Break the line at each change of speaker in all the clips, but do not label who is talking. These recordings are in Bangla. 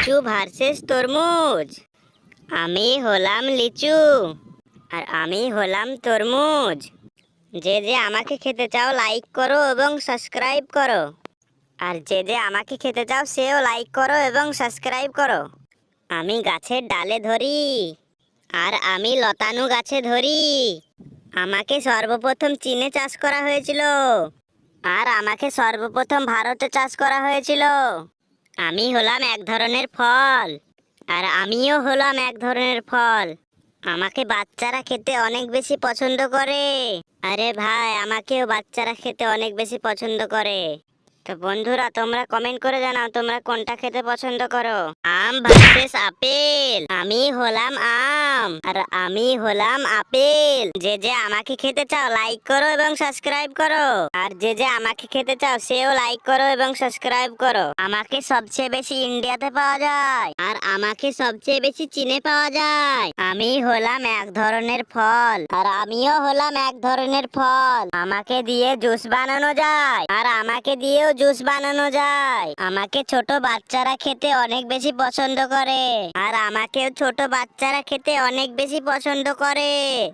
লিচু ভার্সেস তরমুজ। আমি হলাম লিচু, আর আমি হলাম তরমুজ। যে যে আমাকে খেতে চাও লাইক করো এবং সাবস্ক্রাইব করো। আর যে যে আমাকে খেতে চাও, সেও লাইক করো এবং সাবস্ক্রাইব করো। আমি গাছের ডালে ধরি, আর আমি লতানু গাছে ধরি। আমাকে সর্বপ্রথম চীনে চাষ করা হয়েছিল, আর আমাকে সর্বপ্রথম ভারতে চাষ করা হয়েছিল। আমি হলাম এক ধরনের ফল, আর আমিও হলাম এক ধরনের ফল। আমাকে বাচ্চারা খেতে অনেক বেশি পছন্দ করে। আরে ভাই, আমাকেও বাচ্চারা খেতে অনেক বেশি পছন্দ করে। তো বন্ধুরা, তোমরা কমেন্ট করে জানাও তোমরা কোনটা খেতে পছন্দ করো। আম ভার্সেস আপেল। আমি হলাম আম, আর আমি হলাম আপেল। যে যে আমাকে খেতে চাও লাইক করো এবং সাবস্ক্রাইব করো। আর যে যে আমাকে খেতে চাও, সেও লাইক করো এবং সাবস্ক্রাইব করো। আমাকে সবচেয়ে বেশি ইন্ডিয়াতে পাওয়া যায়, আর আমাকে সবচেয়ে বেশি চীনে পাওয়া যায়। আমি হলাম এক ধরনের ফল, আর আমিও হলাম এক ধরনের ফল। আমাকে দিয়ে জুস বানানো যায়, আর আমাকে দিয়েও জুস বানানো যায়। আমাকে ছোট বাচ্চারা খেতে অনেক বেশি পছন্দ করে। আর আমাকেও ছোট বাচ্চারা খেতে অনেক বেশি পছন্দ করে।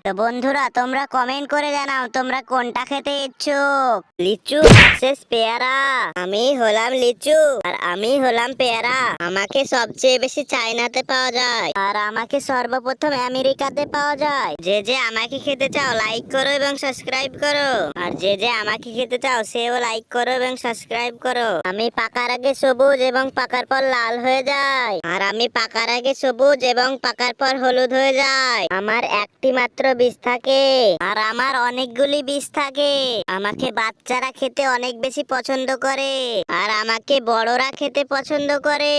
তো বন্ধুরা, তোমরা কমেন্ট করে জানাও, তোমরা কোনটা খেতে ইচ্ছুক? লিচু ভার্সেস পেয়ারা। আমি হলাম লিচু, আর আমি হলাম পেয়ারা। আমাকে সবচেয়ে বেশি চায়নাতে পাওয়া যায়, আর আমাকে সর্বপ্রথম আমেরিকাতে পাওয়া যায়। যে যে আমাকে খেতে চাও লাইক করো এবং সাবস্ক্রাইব করো। আর যে যে আমাকে খেতে চাও, সেও লাইক করো এবং সাবস্ক্রাইব করো। আমি পাকার আগে সবুজ এবং পাকার পর লাল হয়ে যায়। আর আমি পাকার আগে সবুজ এবং পাকার পর হলুদ হয়ে যায়। আমার একটি মাত্র বীজ থাকে। আর আমার অনেকগুলি বীজ থাকে। আমাকে বাচ্চারা খেতে অনেক বেশি পছন্দ করে। আর আমাকে বড়রা খেতে পছন্দ করে।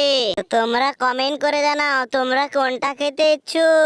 তোমরা কমেন্ট করে জানাও, তোমরা কোনটা খেতে ইচ্ছুক?